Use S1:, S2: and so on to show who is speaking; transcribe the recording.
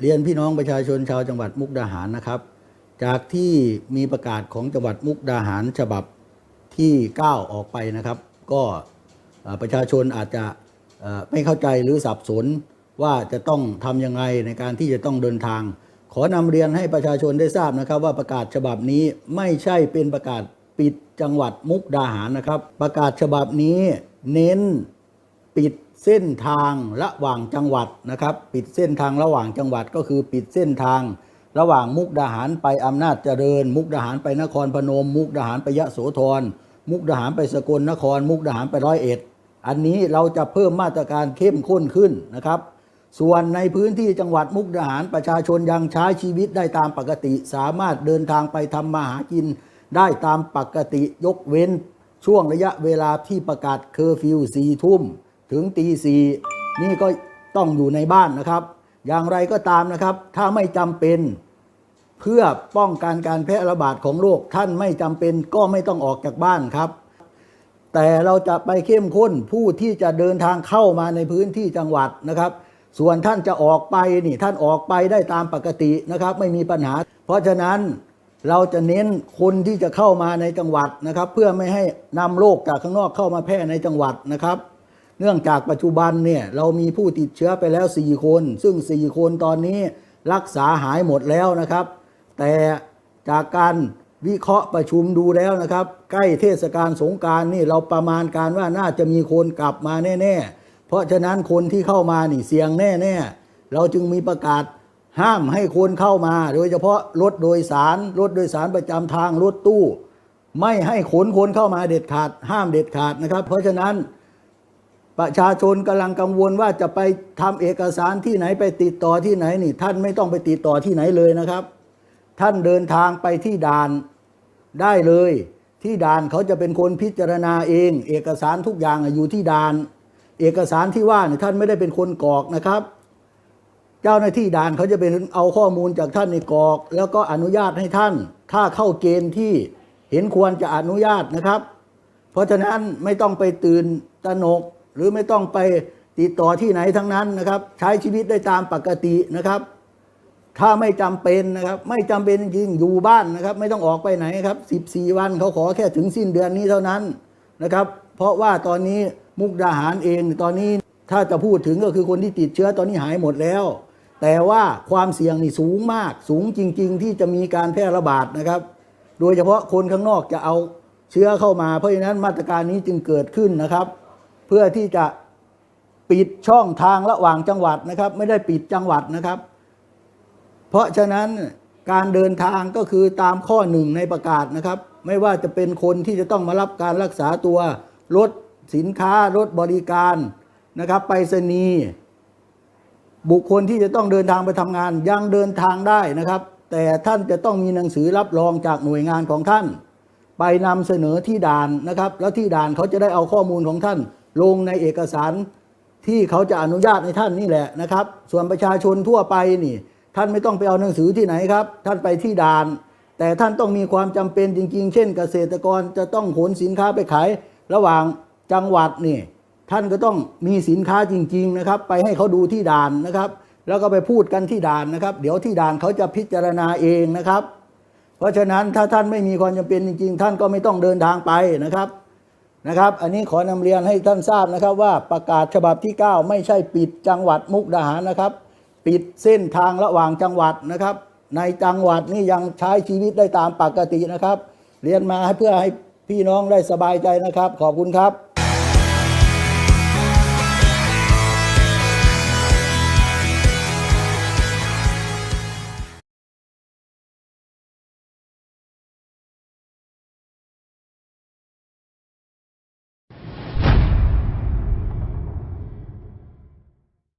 S1: เรียนพี่น้องประชาชนชาวจังหวัดมุกดาหารนะครับ จากที่มีประกาศของจังหวัดมุกดาหารฉบับที่ 9 ออกไปนะครับ ก็ประชาชนอาจจะไม่เข้าใจหรือสับสนว่าจะต้องทำยังไงในการที่จะต้องเดินทาง ขอนำเรียนให้ประชาชนได้ทราบนะครับ ว่าประกาศฉบับนี้ไม่ใช่เป็นประกาศปิดจังหวัดมุกดาหารนะครับ ประกาศฉบับนี้เน้นปิด เส้นทางระหว่างจังหวัดนะครับ ปิดเส้นทางระหว่างจังหวัดก็คือปิดเส้นทาง ระหว่างมุกดาหารไปอำนาจเจริญ มุกดาหารไปนครพนม มุกดาหารไปยะโสธรมุกดาหารไปสกลนคร มุกดาหารไปร้อยเอ็ดอันนี้เราจะเพิ่มมาตรการเข้มข้นขึ้นนะครับ ส่วนในพื้นที่จังหวัดมุกดาหารประชาชนยังใช้ชีวิตได้ตามปกติ สามารถเดินทางไปทำมาหากิน ได้ตามปกติยกเว้น ช่วงระยะเวลาที่ประกาศเคอร์ฟิวสี่ทุ่ม ถึงตีสี่นี่ก็ต้องอยู่ในบ้านนะครับ อย่างไรก็ตามนะครับ ถ้าไม่จำเป็น เพื่อป้องกันการแพร่ระบาดของโรคท่านไม่จำเป็นก็ไม่ต้องออกจากบ้านครับ แต่เราจะไปเข้มข้นผู้ที่จะเดินทางเข้ามาในพื้นที่จังหวัดนะครับ ส่วนท่านจะออกไปนี่ท่านออกไปได้ตามปกตินะครับ ไม่มีปัญหา เพราะฉะนั้นเราจะเน้นคนที่จะเข้ามาในจังหวัดนะครับ เพื่อไม่ให้นำโรคจากข้างนอกเข้ามาแพร่ในจังหวัดนะครับ เนื่องจากปัจจุบันเนี่ยเรามีผู้ติดเชื้อไปแล้ว 4 คน ซึ่ง 4 คนตอนนี้รักษาหายหมดแล้วนะครับ แต่จากการวิเคราะห์ประชุมดูแล้วนะครับ ใกล้เทศกาลสงการนี่เราประมาณการว่าน่าจะมีคนกลับมาแน่ ๆ เพราะฉะนั้นคนที่เข้ามานี่เสี่ยงแน่ๆเราจึงมีประกาศห้ามให้คนเข้ามา โดยเฉพาะรถโดยสารรถโดยสารประจำทางรถตู้ ไม่ให้ขนคนเข้ามาเด็ดขาด ห้ามเด็ดขาดนะครับ เพราะฉะนั้น ประชาชนกำลังกังวลว่าจะไปทำเอกสารที่ไหนไปติดต่อที่ไหนนี่ ท่านไม่ต้องไปติดต่อที่ไหนเลยนะครับ ท่านเดินทางไปที่ด่านได้เลย ที่ด่านเขาจะเป็นคนพิจารณาเอง เอกสารทุกอย่างอะอยู่ที่ด่าน เอกสารที่ว่าเนี่ยท่านไม่ได้เป็นคนกรอกนะครับ เจ้าหน้าที่ด่านเขาจะเป็นเอาข้อมูลจากท่านในกรอก แล้วก็อนุญาตให้ท่าน ถ้าเข้าเกณฑ์ที่เห็นควรจะอนุญาตนะครับ เพราะฉะนั้นไม่ต้องไปตื่นตระหนก หรือไม่ต้องไปติดต่อที่ไหนทั้งนั้นนะครับ ใช้ชีวิตได้ตามปกตินะครับ ถ้าไม่จำเป็นนะครับ ไม่จำเป็นจริงอยู่บ้านนะครับ ไม่ต้องออกไปไหนครับ 14 วันเขาขอแค่ถึงสิ้นเดือนนี้เท่านั้นนะครับ เพราะว่าตอนนี้มุกดาหารเองตอนนี้ถ้าจะพูดถึงก็คือคนที่ติดเชื้อตอนนี้หายหมดแล้ว แต่ว่าความเสี่ยงนี่สูงมาก สูงจริง ๆ ที่จะมีการแพร่ระบาดนะครับ โดยเฉพาะคนข้างนอกจะเอาเชื้อเข้ามา เพราะฉะนั้นมาตรการนี้จึงเกิดขึ้นนะครับ เพื่อที่จะปิดช่องทางระหว่างจังหวัดนะครับ ไม่ได้ปิดจังหวัดนะครับ เพราะฉะนั้นการเดินทางก็คือตามข้อหนึ่งในประกาศนะครับ ไม่ว่าจะเป็นคนที่จะต้องมารับการรักษาตัวรถสินค้ารถบริการนะครับ ไปรษณีย์บุคคลที่จะต้องเดินทางไปทำงานยังเดินทางได้นะครับ แต่ท่านจะต้องมีหนังสือรับรองจากหน่วยงานของท่าน ไปนำเสนอที่ด่านนะครับ แล้วที่ด่านเขาจะได้เอาข้อมูลของท่าน ลงในเอกสารที่เขาจะอนุญาตให้ท่านนี่แหละนะครับ ส่วนประชาชนทั่วไปนี่ ท่านไม่ต้องไปเอาหนังสือที่ไหนครับ ท่านไปที่ด่าน แต่ท่านต้องมีความจำเป็นจริง ๆ เช่น เกษตรกรจะต้องขนสินค้าไปขายระหว่างจังหวัดนี่ท่านก็ต้องมีสินค้าจริง ๆ นะครับ ไปให้เขาดูที่ด่านนะครับ แล้วก็ไปพูดกันที่ด่านนะครับ เดี๋ยวที่ด่านเขาจะพิจารณาเองนะครับ เพราะฉะนั้นถ้าท่านไม่มีความจำเป็นจริง ๆ ท่านก็ไม่ต้องเดินทางไปนะครับ นะครับ อันนี้ขอนำเรียนให้ท่านทราบนะครับว่าประกาศฉบับที่ 9 ไม่ใช่ปิดจังหวัดมุกดาหารนะครับ ปิดเส้นทางระหว่างจังหวัดนะครับ ในจังหวัดนี่ยังใช้ชีวิตได้ตามปกตินะครับ เรียนมาให้เพื่อให้พี่น้องได้สบายใจนะครับ ขอบคุณครับ